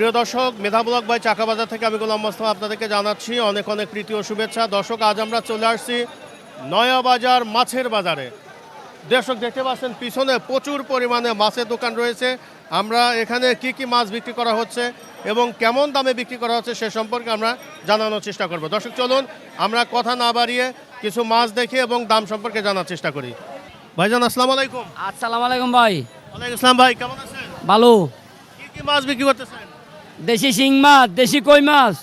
প্রিয় দর্শক মেধা block by চাকাবাজার থেকে আমি গোলাম মোস্তফা আপনাদেরকে জানাচ্ছি অনেক অনেক প্রীতি ও শুভেচ্ছা। দর্শক আজ আমরা চলে আসছি নয়া বাজার মাছের বাজারে। দর্শক দেখতে পাচ্ছেন পিছনে প্রচুর পরিমাণে মাছের দোকান রয়েছে। আমরা এখানে কি কি মাছ বিক্রি করা হচ্ছে এবং কেমন দামে বিক্রি করা হচ্ছে সে সম্পর্কে আমরা জানানোর চেষ্টা করব। দর্শক চলুন আমরা কথা না বাড়িয়ে কিছু মাছ দেখি এবং দাম সম্পর্কে জানার চেষ্টা করি। ভাইজান আসসালামু আলাইকুম। আসসালামু আলাইকুম ভাই। ওয়ালাইকুম আসসালাম ভাই কেমন আছেন? ভালো। কি কি মাছ বিক্রি করতেছেন? দেশি শিং মাছ দেশি কই মাছ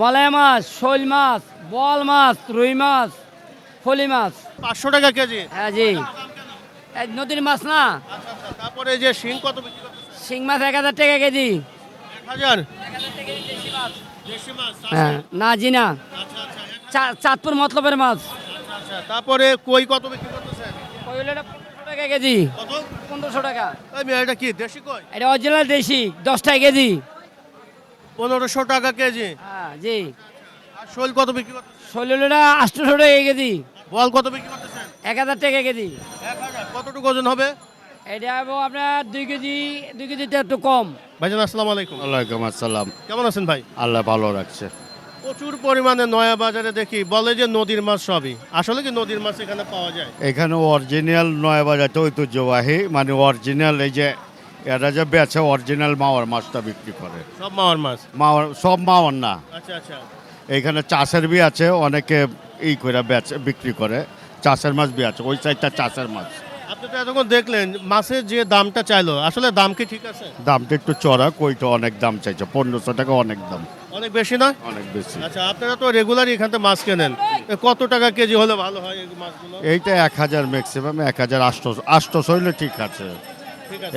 মলাই মাছ শৈল মাছ বল মাছ রুই মাছ ফলি মাছ। পাঁচশো টাকা কেজি? হ্যাঁ জি। নদীর মাছ না? আচ্ছা আচ্ছা তারপরে যে শিং কত শিং মাছ এক হাজার টাকা কেজি। এক হাজার? মাছ। হ্যাঁ না জি না। আচ্ছা আচ্ছা চাঁদপুর মতলবের মাছ। আচ্ছা আচ্ছা। তারপরে কই কত বিক্রি করতেছেন? কই হলো পনেরোশো টাকা কেজি। পনেরোশো টাকা। এটা কি দেশি কই? এটা অরিজিনাল দেশি দশ টাকা কেজি। পনেরোশো টাকা কেজি। হ্যাঁ জি। আর শোল কত বিক্রি করতেছেন? শৈল হলো আটশোশো টাকা কেজি। বল কত বিক্রি করতেছেন? এক হাজার টাকা কেজি। এক হাজার। কতটুকু ওজন হবে? এটা হব আপনার দুই কেজি দুই কেজিতে একটু কম। ভাইজান আসসালামু আলাইকুম। ওয়ালাইকুম আসসালাম। কেমন আছেন ভাই? আল্লাহ ভালো রাখছে। প্রচুর পরিমাণে নয়া বাজারে দেখি বলে যে নদীর মাছ সবই। আসলে কি নদীর মাছ এখানে পাওয়া যায়? এখানে অরিজিনাল নয় বাজারটা ঐতিহ্যবাহী মানে অরিজিনাল এই যে এরা যে বেচে অরিজিনাল মাওয়ার মাছটা বিক্রি করে। সব মাওয়ার মাছ? মাওয়ার সব মাওয়ার না। আচ্ছা আচ্ছা। এখানে চাষের বি আছে অনেকে ই করে বেচে বিক্রি করে। চাষের মাছ বি আছে ওই সাইডটা চাষের মাছ। আপনি তো এতক্ষণ দেখলেন মাছের যে দামটা চাইলো আসলে দাম কি ঠিক আছে? দামটা একটু চড়া কইটা অনেক দাম চাইছে পনেরোশো টাকা অনেক দাম। অনেক বেশি না অনেক বেশি। আচ্ছা আপনারা তো রেগুলারই এখান থেকে মাছ কেনেন। কত টাকা কেজি হলে ভালো হয় এই মাছগুলো? এইটা এক হাজার ম্যাক্সিমাম এক হাজার আটশোশো আটশোশো হইলে ঠিক আছে।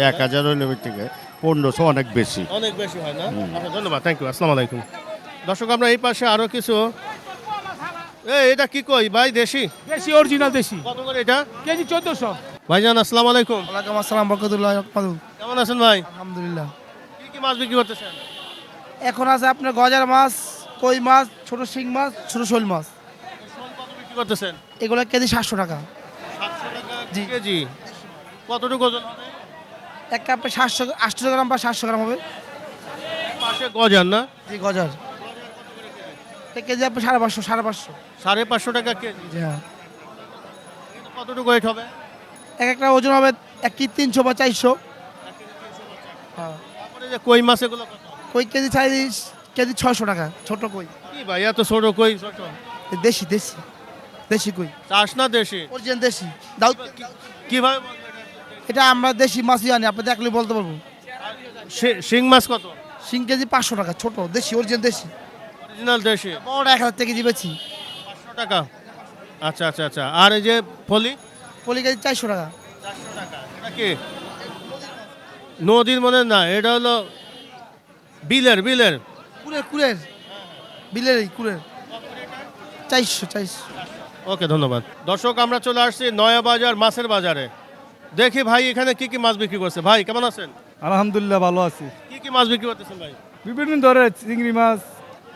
এক হাজার হইলে আছে পনেরোশো অনেক বেশি। অনেক বেশি হয় না? আচ্ছা ধন্যবাদ থ্যাংক ইউ আসসালামু আলাইকুম। দর্শক আমরা এই পাশে আরও কিছু এ এটা কি কই? ভাই দেশি? দেশি অরিজিনাল দেশি। কত করে এটা? কেজি চোদ্দশো। ভাইজান আসসালামু আলাইকুম। ওয়ালাইকুম আসসালাম বরকতুল্লাহ কেমন আছেন ভাই? আলহামদুলিল্লাহ। কি কি মাছ বিক্রি করতেছেন? এখন আছে আপনার গজার মাছ কই মাছ ছোট শিং মাছ ছোট শোল মাছ। কত বিক্রি করতেছেন? এগুলো কেজি সাতশো টাকা। সাতশো টাকা জি। কেজি। কতটুকু ওজন হবে? এক কাপে সাতশো আটশো গ্রাম বা সাতশো গ্রাম হবে। পাশে গজান না? জি গজার। কেজি আপনি সাড়ে পাঁচশো সাড়ে পাঁচশো। সাড়ে পাঁচশো টাকা কেজি? হ্যাঁ। কতটুকু ওয়েট হবে? এক একটা ওজন হবে এক কি তিনশো বা চারশো। হ্যাঁ। তারপরে যে কই মাছ এগুলো কই কেজি চাইনিজ কেজি ছয়শো টাকা ছোট কই। কি ভাই এত ছোট কই ছোট? দেশি দেশি দেশি কই। চাষ না দেশি? অরিজিনাল দেশি। দাউদ কীভাবে এটা? আমরা দেশি মাছই আনি আপনি দেখলে বলতে পারব? শি- মাছ কত? শিং কেজি পাঁচশো টাকা ছোট দেশি অরিজিনাল দেশি। অরিজিনাল দেশি। বড় এক হাজার টাকা কেজি বেছি পাঁচশো টাকা। আচ্ছা আচ্ছা আচ্ছা। আর এই যে ফলি? পলি কেজি চারশো টাকা। চারশো টাকা। এটা কি? নদীর মনে না এটা হলো বিলের বিলের। কুরের কুরের বিলের এই কুরের চারশো চারশো। ওকে ধন্যবাদ। দর্শক আমরা চলে আসছি নয়া বাজার মাছের বাজারে। দেখি ভাই এখানে কি কি মাছ বিক্রি করছে? ভাই কেমন আছেন? আলহামদুলিল্লাহ ভালো আছি। কি কি মাছ বিক্রি করতেছেন ভাই? বিভিন্ন ধরনের চিংড়ি মাছ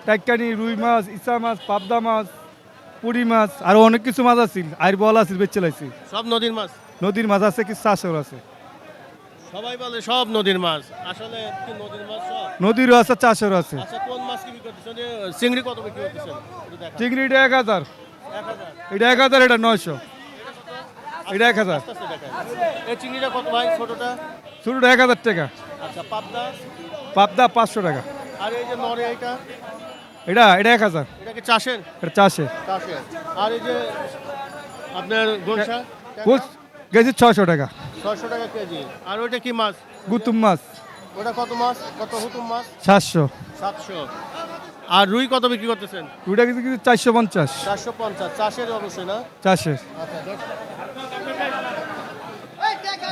টাইকানি রুই মাছ ইচা মাছ পাবদা মাছ পুরি মাছ আরও অনেক কিছু মাছ আছিল আর বল আছিল বেচে লাইছি। সব নদীর মাছ? নদীর মাছ আছে কিছু চাষের আছে। সবাই বলে সব নদীর মাছ। আসলে কি নদীর মাছ সব? নদীরও আছে চাষের আছে। আচ্ছা কোন মাছ কি বিক্রি করতেছেন? চিংড়ি কত বিক্রি করতেছেন। চিংড়িটা এক হাজার। এক হাজার। এটা এক হাজার এটা নয়শো। এটা এক হাজার। এই চিংড়িটা কত ভাই ছোটটা? ছোটোটা এক হাজার টাকা। আচ্ছা পাবদা? পাবদা পাঁচশো টাকা। আর এই যে নরে এইটা এটা এটা এক হাজার। এটা কি চাষের? এটা চাষের। চাষের। আর এই যে আপনার গোলসা কুচ কেজি ছয়শো টাকা। ছয়শো টাকা কেজি। আর ওইটা কি মাছ? গুতুম মাছ। ওটা কত মাছ? কত হুতুম মাছ? সাতশো। সাতশো। আর রুই কত বিক্রি করতেছেন? রুইটা কিছু চারশো পঞ্চাশ। চারশো পঞ্চাশ। চাষের অবশ্যই না? চাষের। আচ্ছা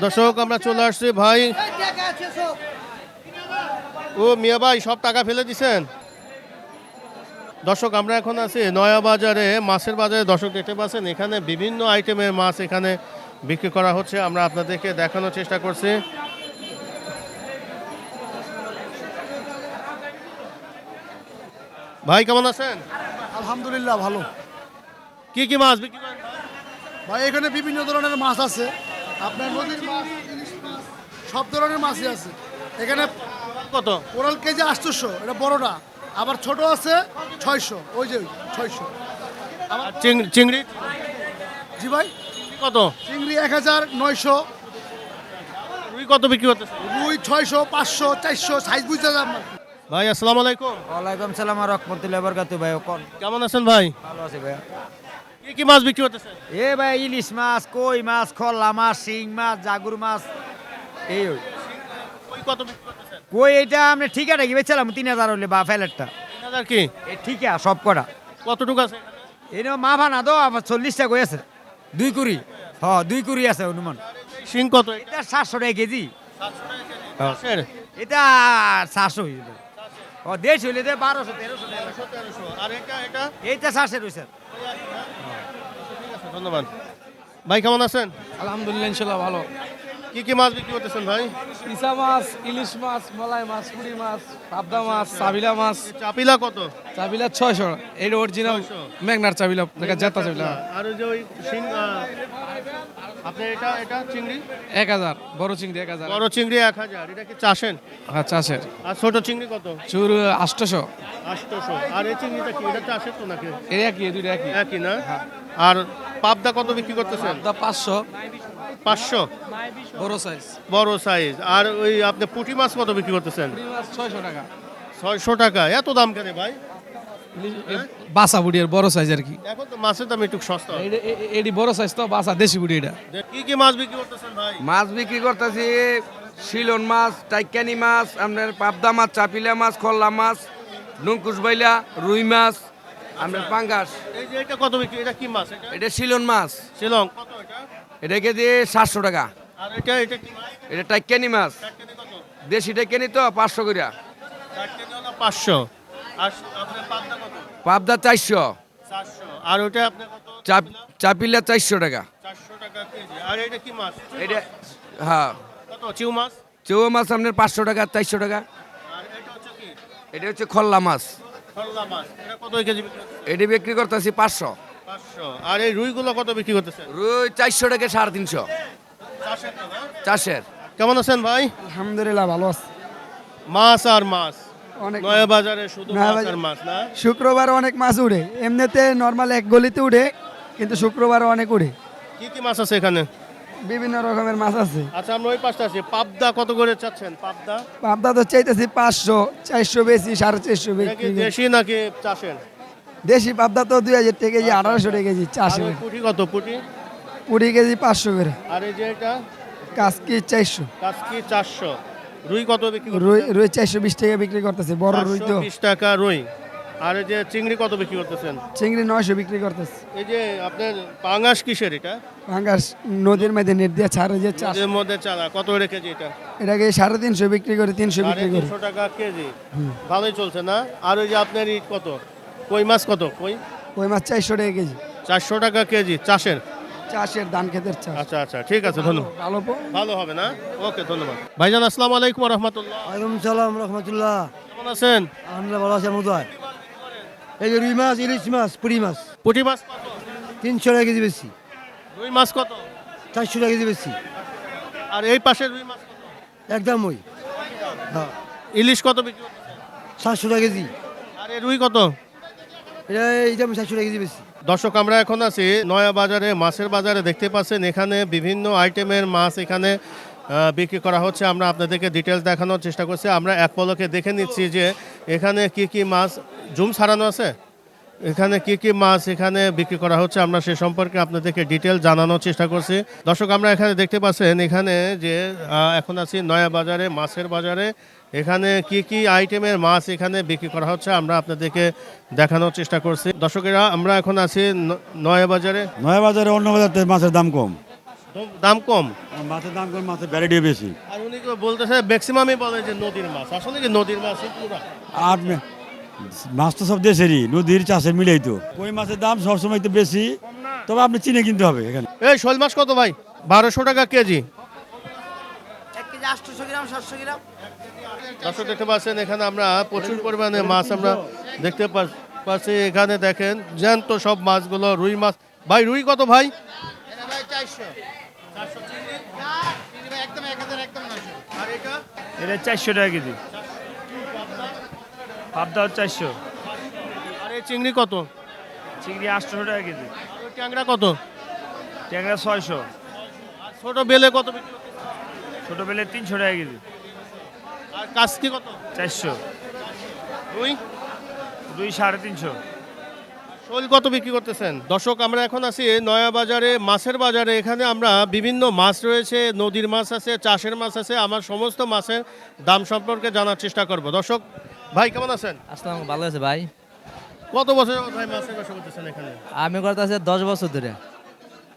দর্শক আমরা চলে আসছি ভাই। ও মিয়া ভাই সব টাকা ফেলে দিছেন? দর্শক আমরা এখন আছি নয়া বাজারে মাছের বাজারে। দর্শক দেখতে পাচ্ছেন এখানে বিভিন্ন আইটেমের মাছ এখানে বিক্রি করা হচ্ছে। আমরা আপনাদেরকে দেখানোর চেষ্টা করছি। ভাই কেমন আছেন? আলহামদুলিল্লাহ ভালো। কি কি মাছ বিক্রি ভাই এখানে বিভিন্ন ধরনের মাছ আছে। আপনার নদীর মাছ ইলিশ মাছ সব ধরনের মাছই আছে। এখানে কত? কোরাল কেজি আটশোশো এটা বড়টা। আবার ছোট আছে ছয়শো ওই যে ছয়শো। আর চিং- চিংড়ি? জি ভাই। কত? চিংড়ি এক হাজার নয়শো। রুই কত বিক্রি করতেছে? রুই ছয়শো পাঁচশো চারশো সাইজ বুঝতে যাবেন ভাই আসসালামু আলাইকুম। ওয়ালাইকুম সালাম রহমতুল্লাহ বরকাতু ভাই কোন? কেমন আছেন ভাই? ভালো আছে ভাই কি কি মাছ বিক্রি করতেছে এ ভাই ইলিশ মাছ কই মাছ খল্লা মাছ শিং মাছ জাগুর মাছ এই ওই। ওই কত বিক্রি করতেছেন? কই এটা আমরা ঠিকাটা কি বেচালাম তিন হাজার হলে বা ফেলেরটা তিন হাজার কি? এ ঠিকা সব কটা। কতটুকু আছে এই মাফা না দো আমার চল্লিশটা কই আছে? দুই কুড়ি। হ দুই কুড়ি আছে অনুমান। শিং কত? এটা সাতশো টাকা কেজি। এটা সাতশো ও দেশ হইলে দে বারোশো তেরোশো আর এটা এটা? এইটা সাতশো রয়েছে ধন্যবাদ। ভাই কেমন আছেন? আলহামদুলিল্লাহ ইনশাল্লাহ ভালো। কি কি মাছ বিক্রি করতেছেন ভাই? ইসা মাছ ইলিশ মাছ মলাই মাছ পুরি মাছ পাবদা মাছ চাবিলা মাছ। চাপিলা কত? চাবিলা ছয়শো। এটা অরিজিনাল 600 মেঘনার চাবিলা দেখা জেতা চাবিলা। আর ওই যে ওই আপনি এটা এটা চিংড়ি? এক হাজার বড় চিংড়ি এক হাজার। বড় চিংড়ি এক হাজার এটা কি চাষেন হ্যাঁ চাষের। আর ছোট চিংড়ি কত? চুর আষ্টশো আটশোশো। আর এই চিংড়িটা কি? এটা চাষের তো নাকি? এই একই দুইটা একই। একই না? আর পাবদা কত বিক্রি করতেছেন? দা পাঁচশো। পাঁচশো? বড় সাইজ বড় সাইজ আর ওই আপনি পুঁটি মাছ কত বিক্রি করতেছেন? ছয়শো টাকা। ছয়শো টাকা। এত দাম কেন ভাই? বাসা বুড়ি আর বড় সাইজ আর কি? এখন তো মাছের দাম একটু সস্তা এইটা- এ- এ- এডি বড় সাইজ তো বাসা দেশি বুড়ি এটা। কি কি মাছ বিক্রি করতেছেন ভাই? মাছ বিক্রি করতেছি শিলন মাছ টাইকানি মাছ আপনার পাবদা মাছ চাপিলা মাছ খল্লা মাছ নুনকুশ বাইলা রুই মাছ আপনার পাঙ্গাস। এই যে এটা কত বিক্রি? এটা কি মাছ এটা? এটা শিলন মাছ। শিলং। কত এটা এটা কেজি সাতশো টাকা। আর এটা এটা কি? মাছ এটা টাইকানি মাছ। দেশি টাইকানি তো পাঁচশো করিয়া হলো পাঁচশো। পাবদা চারশো। আর ওটা আপনার চাপিলা চারশো টাকা। চারশো টাকা কেজি। আর এটা কি মাছ? এটা হ্যাঁ। চিউ মাছ? চৌ মাছ আপনার পাঁচশো টাকা চারশো টাকা। এটা হচ্ছে কি? খল্লা মাছ। খরলা মাছ। এটা কত কেজি বিক্রি এটি বিক্রি করতেছি পাঁচশো। পাঁচশো। আর এই রুইগুলো কত বিক্রি করতেছেন? রুই চারশো টাকা সাড়ে তিনশো। চারশের চাষের। কেমন আছেন ভাই? আলহামদুলিল্লাহ ভালো আছে। মাছ আর মাছ। অনেক নয়া বাজারে শুধু মাছ আর মাছ না? শুক্রবার অনেক মাছ উড়ে। এমনিতে নর্মাল এক গলিতে উড়ে কিন্তু শুক্রবার অনেক উড়ে। কি কি মাছ আছে এখানে? বিভিন্ন রকমের মাছ আছে। আচ্ছা আমরা ওই পাশটা আছি। পাবদা কত করে চাচ্ছেন? পাবদা? পাবদা তো চাইতেছি পাঁচশো চারশো বেশি সাড়ে চারশো বেশি। দেশি নাকি চাষের? দেশি পাবদা তো দুই হাজার টাকা কেজি আঠারোশো টাকা কেজি চারশো পুঁটি কত? পুঁটি? কুড়ি কেজি পাঁচশো করে। আর এই যে এটা? কাজকি চারশো। কাসকি চারশো। রুই কত বিক্রি রুই রুই চারশো বিশ টাকা বিক্রি করতেছে বড় রুই তো। বিশ টাকা রুই। আর এই যে চিংড়ি কত বিক্রি করতেছেন? চিংড়ি নয়শো বিক্রি করতেছে। এই যে আপনার পাঙ্গাস কিসের এটা? ভাঙ্গাস নদীর মধ্যে নেট দিয়ে ছাড়ে যে চাষ। এর মধ্যে চালা কত করে কেজি এটা? এটাকে সাড়ে তিনশো বিক্রি করে তিনশো বিক্রি করে। তিনশো টাকা কেজি। ভালোই চলছে না? আর ওই যে আপনার কত? কই মাছ কত? কই? ওই মাছ চারশো টাকা কেজি। চারশো টাকা কেজি চাষের? চাষের ধান খেতের চাষ। আচ্ছা আচ্ছা ঠিক আছে ধন্যবাদ। ভালো ভালো হবে না? ওকে ধন্যবাদ। ভাইজান আসসালামু আলাইকুম রহমতুল্লাহ। ওয়ালাইকুম সালাম রহমতুল্লাহ। কেমন আছেন? আমরা ভালো আছি মুদায় এই যে রুই মাছ ইলিশ মাছ পুরি মাছ। পুঁটি মাছ তিনশো টাকা কেজি বেশি। রুই মাছ কত? চারশো টাকা কেজি বেশি। আর এই পাশে রুই মাছ একদম ওই। হ্যাঁ। ইলিশ কত বিক্রি সাতশো টাকা কেজি। আর এই রুই কত? এটা এইটা চারশো টাকা কেজি বেশি। দর্শক, আমরা এখন আছি নয়া বাজারে মাছের বাজারে। দেখতে পাচ্ছেন, এখানে বিভিন্ন আইটেমের মাছ এখানে বিক্রি করা হচ্ছে। আমরা আপনাদেরকে ডিটেলস দেখানোর চেষ্টা করছি। আমরা এক পলকে দেখে নিচ্ছি যে এখানে কি কি মাছ, জুম ছাড়ানো আছে? এখানে কি কি মাছ এখানে বিক্রি করা হচ্ছে? আমরা সে সম্পর্কে আপনাদেরকে ডিটেল জানানোর চেষ্টা করছি। দর্শক, আমরা এখানে দেখতে পাচ্ছেন, এখানে যে এখন আছি নয়া বাজারে মাছের বাজারে। এখানে কি কি আইটেমের মাছ এখানে বিক্রি করা হচ্ছে আমরা আপনাদেরকে দেখানোর চেষ্টা করছি। দর্শকেরা আমরা এখন আছি নয়া বাজারে নয়া বাজারে অন্য বাজার থেকে মাছের দাম কম। দাম কম? মাছের দাম কম মাছের ভ্যারাইটি বেশি। আর উনি বলতেছে ম্যাক্সিমামই বলে যে নদীর মাছ। আসলে কি নদীর মাছ আর মাছ তো সব দেশেরই নদীর চাষের মিলেই তো। কই মাছের দাম সবসময় তো বেশি তবে আপনি চিনে কিনতে হবে এখানে। এই শোল মাছ কত ভাই? বারোশো টাকা কেজি। আটশোশো গ্রাম সাতশো গ্রাম। দর্শক দেখতে পাচ্ছেন এখানে আমরা প্রচুর পরিমাণে মাছ আমরা দেখতে পা- পাচ্ছি। এখানে দেখেন জ্যান্ত সব মাছগুলো রুই মাছ। ভাই রুই কত ভাই? আর এটা চারশো টাকা কেজি। পাবদা চারশো। আর এই চিংড়ি কত? চিংড়ি আটশো টাকা কেজি। ট্যাংরা কত? ট্যাংরা ছয়শো। আর ছোট বেলে কত বিক্রি? ছোটো বেলে তিনশো টাকা কেজি। আর কাস্কি কত? চারশো। রুই? দুই সাড়ে তিনশো। শোল কত বিক্রি করতেছেন? দর্শক আমরা এখন আছি নয়া বাজারে মাছের বাজারে। এখানে আমরা বিভিন্ন মাছ রয়েছে নদীর মাছ আছে চাষের মাছ আছে। আমার সমস্ত মাছের দাম সম্পর্কে জানার চেষ্টা করব। দর্শক ভাই কেমন আছেন? আসসালাম ভালো আছে ভাই। কত বছর যাবত ভাই মাছের ব্যবসা করতেছেন এখানে? আমি করতে আছে দশ বছর ধরে।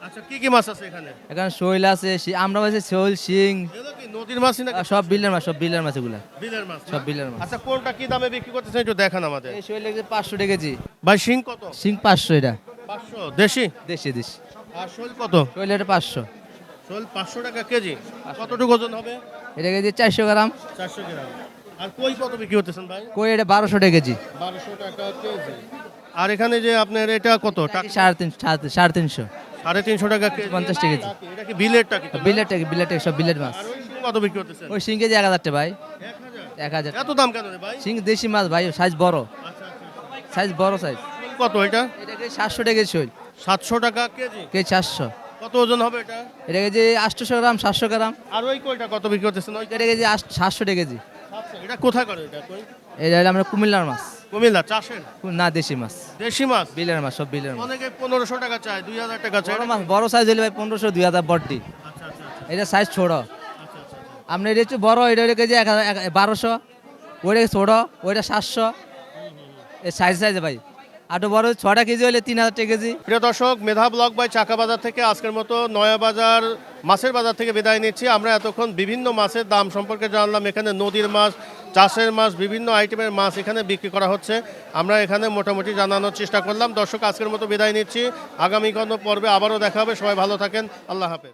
আচ্ছা কি কি মাছ আছে এখানে? এখানে শৈল আছে শি- আমরা আছে শৈল শিং। নদীর মাছ নাকি? সব বিলের মাছ সব বিলের মাছ এগুলা। বিলের মাছ সব বিলের মাছ। আচ্ছা কোনটা কি দামে বিক্রি করতেছেন একটু দেখান আমাদের। এই শৈল লেগেছে পাঁচশো টাকা কেজি। ভাই শিং কত? শিং পাঁচশো এটা। পাঁচশো দেশি? দেশি দেশি। আর শোল কত? শৈল এটা পাঁচশো। শোল পাঁচশো টাকা কেজি। কতটুকু ওজন হবে? এটা কেজি চারশো গ্রাম। চারশো গ্রাম। আর কই কত বিক্রি করতেছেন ভাই? কই এটা বারোশো টাকা কেজি। বারোশো টাকা কেজি। আর এখানে যে আপনার এটা কত? টাকা সাড়ে তিনশো সাড়ে- সাড়ে তিনশো। সাড়ে তিনশো টাকা কেজি। পঞ্চাশ টাকা এটা কি বিলের টাকা বিলের টাকা বিলের টাকা সব বিলের মাছ। কত বিক্রি করতেছেন? ওই শিং কেজি এক ভাই। এক হাজার? এত দাম কেন রে ভাই? শিং দেশি মাছ ভাই সাইজ বড়। আচ্ছা আচ্ছা সাইজ বড় সাইজ। কত এটা? এটা কেজি সাতশো টাকা কেজি শৈল। সাতশো টাকা কেজি? কেজি চারশো কত ওজন হবে এটা? এটা কেজি আটশোশো গ্রাম সাতশো গ্রাম। আর ওই কইটা কত বিক্রি করতেছেন ওই এটা কেজি সাতশো টাকা কেজি। এটা কোথায় করে এটা কই? এটা হলো আমরা কুমিল্লার মাছ। কুমিল্লা চাষের? না দেশি মাছ। দেশি মাছ? বিলের মাছ সব বিলের মাছ। অনেকে পনেরোশো টাকা চায় দুই হাজার টাকা চায়। বড় মাছ বড় সাইজ হলে ভাই পনেরোশো দুই হাজার বড্ডি আচ্ছা আচ্ছা আচ্ছা। এটা সাইজ ছোট। আপনার এটা হচ্ছে বড়, এটা কেজি এক বারোশো, ওইটা ছোট ওইটা সাতশো। সাইজ সাইজ ভাই। একটু বড় ছটা কেজি হলে তিন হাজার কেজি। প্রিয় দর্শক, মেধা ব্লক বাই চাকা বাজার থেকে আজকের মতো নয়া বাজার, মাছের বাজার থেকে বিদায় নিচ্ছি। আমরা এতক্ষণ বিভিন্ন মাছের দাম সম্পর্কে জানলাম। এখানে নদীর মাছ, চাষের মাছ, বিভিন্ন আইটেমের মাছ এখানে বিক্রি করা হচ্ছে। আমরা এখানে মোটামুটি জানানোর চেষ্টা করলাম। দর্শক, আজকের মতো বিদায় নিচ্ছি। আগামী কোনো পর্বে আবারও দেখা হবে। সবাই ভালো থাকেন। আল্লাহ হাফেজ।